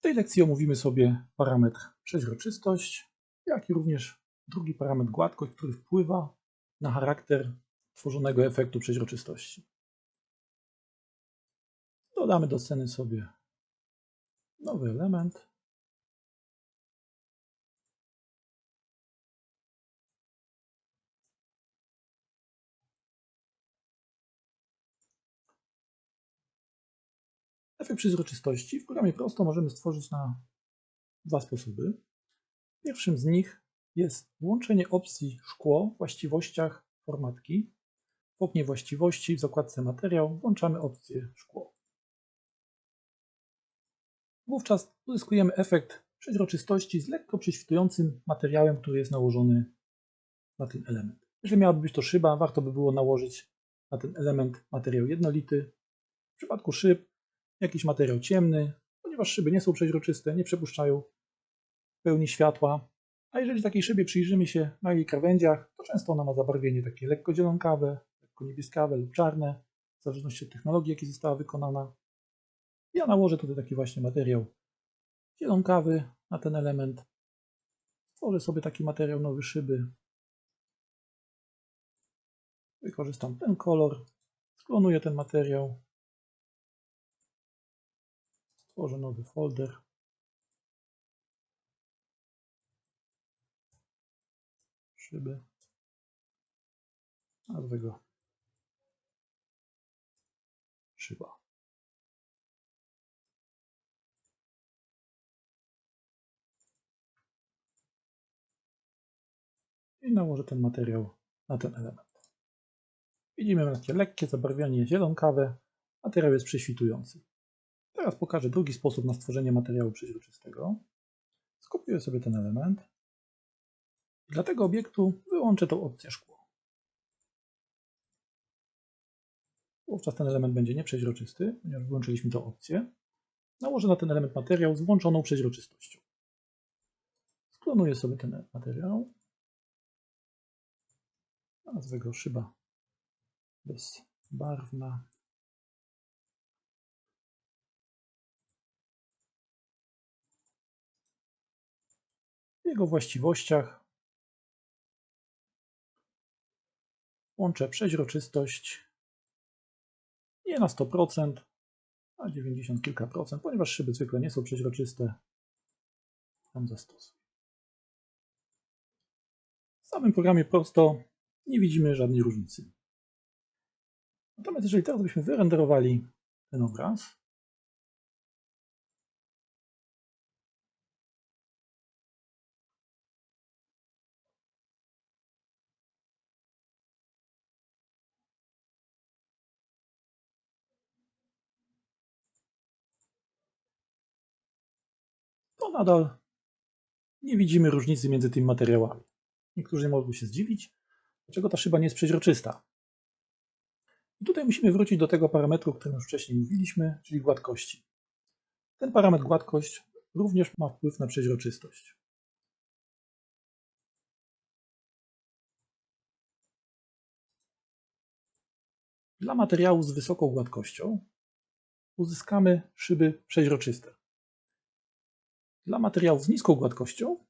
W tej lekcji omówimy sobie parametr przeźroczystość, jak i również drugi parametr gładkość, który wpływa na charakter tworzonego efektu przeźroczystości. Dodamy do sceny sobie nowy element. Efekt przezroczystości w programie prosto możemy stworzyć na dwa sposoby. Pierwszym z nich jest włączenie opcji szkło w właściwościach formatki. W oknie właściwości w zakładce materiał włączamy opcję szkło. Wówczas uzyskujemy efekt przeźroczystości z lekko prześwitującym materiałem, który jest nałożony na ten element. Jeżeli miałaby być to szyba, warto by było nałożyć na ten element materiał jednolity. W przypadku szyb jakiś materiał ciemny, ponieważ szyby nie są przeźroczyste, nie przepuszczają pełni światła. A jeżeli takiej szybie przyjrzymy się na jej krawędziach, to często ona ma zabarwienie takie lekko zielonkawe, lekko niebieskawe lub czarne, w zależności od technologii, jakiej została wykonana. Ja nałożę tutaj taki właśnie materiał zielonkawy na ten element. Stworzę sobie taki materiał nowy szyby. Wykorzystam ten kolor, sklonuję ten materiał, stworzę nowy folder. Szyby. Nazwę go szyba. I nałożę ten materiał na ten element. Widzimy takie lekkie zabarwianie zielonkawe. Materiał jest prześwitujący. Teraz pokażę drugi sposób na stworzenie materiału przeźroczystego. Skopiuję sobie ten element. Dla tego obiektu wyłączę tą opcję szkło. Wówczas ten element będzie nieprzeźroczysty, ponieważ wyłączyliśmy tę opcję. Nałożę na ten element materiał z włączoną przeźroczystością. Sklonuję sobie ten materiał. Nazwę go szyba bezbarwna. Jego właściwościach łączę przeźroczystość nie na 100%, a 90 kilka procent, ponieważ szyby zwykle nie są przeźroczyste. Tam zastosuję. W samym programie prosto nie widzimy żadnej różnicy. Natomiast jeżeli teraz byśmy wyrenderowali ten obraz, nadal nie widzimy różnicy między tymi materiałami. Niektórzy mogą się zdziwić, dlaczego ta szyba nie jest przeźroczysta. I tutaj musimy wrócić do tego parametru, o którym już wcześniej mówiliśmy, czyli gładkości. Ten parametr gładkość również ma wpływ na przeźroczystość. Dla materiału z wysoką gładkością uzyskamy szyby przeźroczyste. Dla materiałów z niską gładkością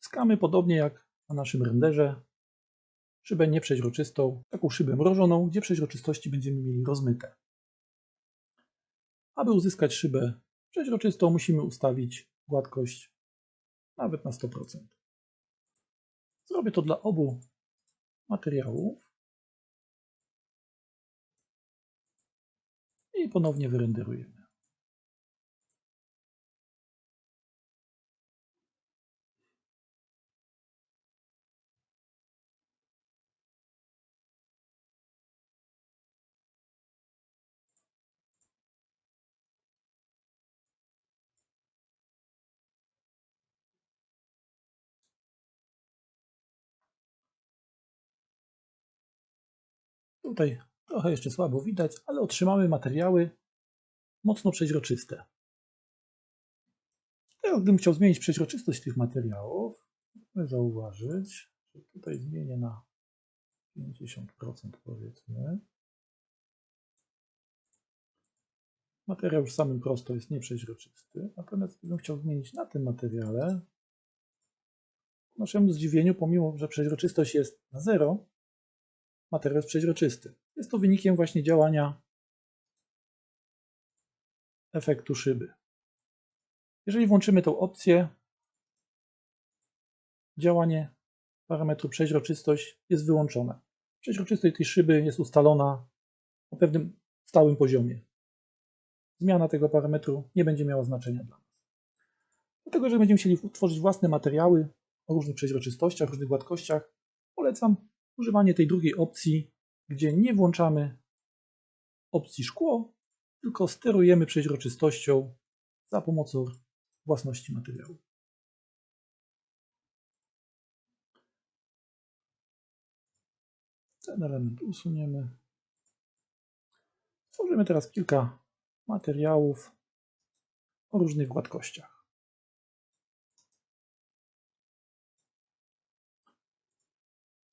uzyskamy podobnie jak na naszym renderze szybę nieprzeźroczystą, taką szybę mrożoną, gdzie przeźroczystości będziemy mieli rozmyte. Aby uzyskać szybę przeźroczystą, musimy ustawić gładkość nawet na 100%. Zrobię to dla obu materiałów i ponownie wyrenderujemy. Tutaj trochę jeszcze słabo widać, ale otrzymamy materiały mocno przeźroczyste. Teraz gdybym chciał zmienić przeźroczystość tych materiałów, mogę zauważyć, że tutaj zmienię na 50% powiedzmy. Materiał już samym prosto jest nieprzeźroczysty. Natomiast gdybym chciał zmienić na tym materiale, naszemu zdziwieniu, pomimo że przeźroczystość jest na 0, materiał jest przeźroczysty. Jest to wynikiem właśnie działania efektu szyby. Jeżeli włączymy tą opcję, działanie parametru przeźroczystość jest wyłączone. Przeźroczystość tej szyby jest ustalona na pewnym stałym poziomie. Zmiana tego parametru nie będzie miała znaczenia dla nas. Dlatego, że będziemy chcieli tworzyć własne materiały o różnych przeźroczystościach, różnych gładkościach, polecam używanie tej drugiej opcji, gdzie nie włączamy opcji szkło, tylko sterujemy przeźroczystością za pomocą własności materiału. Ten element usuniemy. Tworzymy teraz kilka materiałów o różnych gładkościach.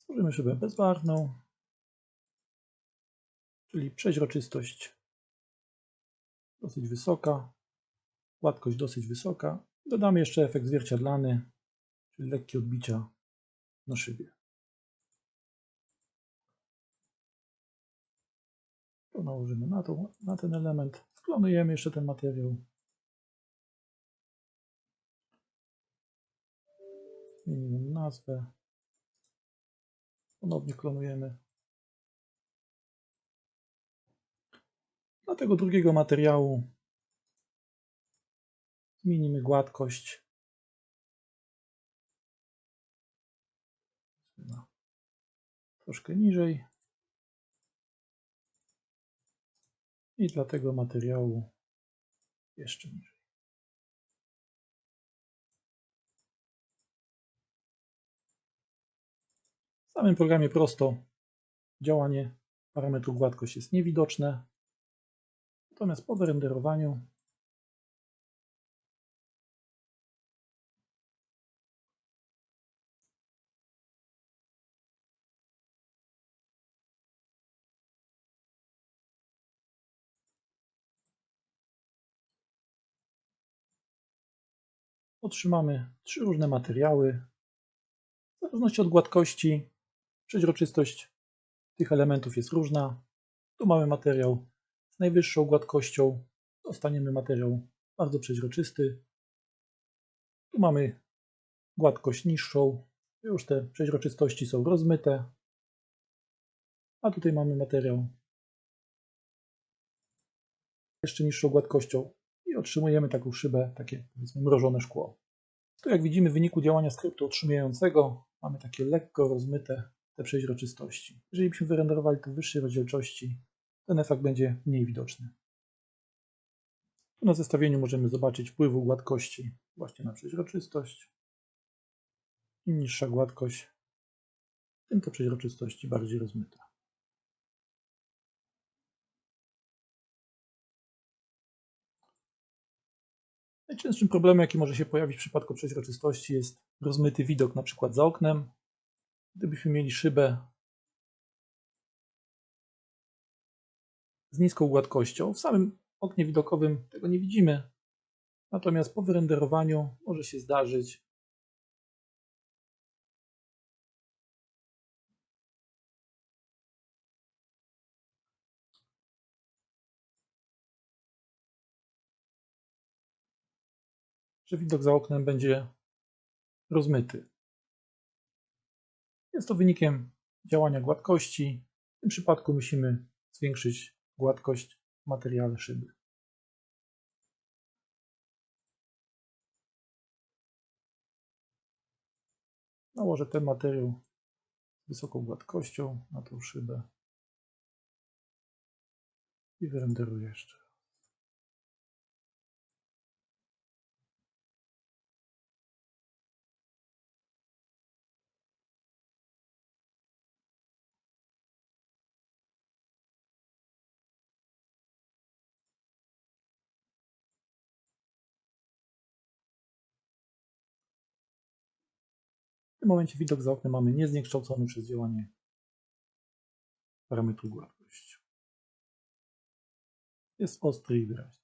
Stworzymy szybę bezbarwną, czyli przeźroczystość dosyć wysoka, gładkość dosyć wysoka. Dodamy jeszcze efekt zwierciadlany, czyli lekkie odbicia na szybie. To nałożymy na, to, na ten element. Sklonujemy jeszcze ten materiał. Zmienimy nazwę. Ponownie klonujemy. Dla tego drugiego materiału zmienimy gładkość. Troszkę niżej. i dla tego materiału jeszcze niżej. W samym programie prosto działanie parametru gładkość jest niewidoczne, natomiast po wyrenderowaniu otrzymamy trzy różne materiały. W zależności od gładkości, przeźroczystość tych elementów jest różna. Tu mamy materiał z najwyższą gładkością, dostaniemy materiał bardzo przeźroczysty. Tu mamy gładkość niższą, już te przeźroczystości są rozmyte. A tutaj mamy materiał jeszcze niższą gładkością i otrzymujemy taką szybę, takie powiedzmy mrożone szkło. Tu jak widzimy w wyniku działania skryptu otrzymującego mamy takie lekko rozmyte te przeźroczystości. Jeżeli byśmy wyrenderowali to w wyższej rozdzielczości, ten efekt będzie mniej widoczny. Tu na zestawieniu możemy zobaczyć wpływu gładkości właśnie na przeźroczystość. Im niższa gładkość, tym te przeźroczystości bardziej rozmyte. Najczęstszym problemem, jaki może się pojawić w przypadku przeźroczystości jest rozmyty widok na przykład za oknem. Gdybyśmy mieli szybę z niską gładkością, w samym oknie widokowym tego nie widzimy. Natomiast po wyrenderowaniu może się zdarzyć, że widok za oknem będzie rozmyty. Jest to wynikiem działania gładkości. W tym przypadku musimy zwiększyć gładkość w materiale szyby. Nałożę ten materiał z wysoką gładkością na tą szybę i wyrenderuję jeszcze. W tym momencie widok za oknem mamy niezniekształcony przez działanie parametru gładkość. Jest ostry i wyraźny.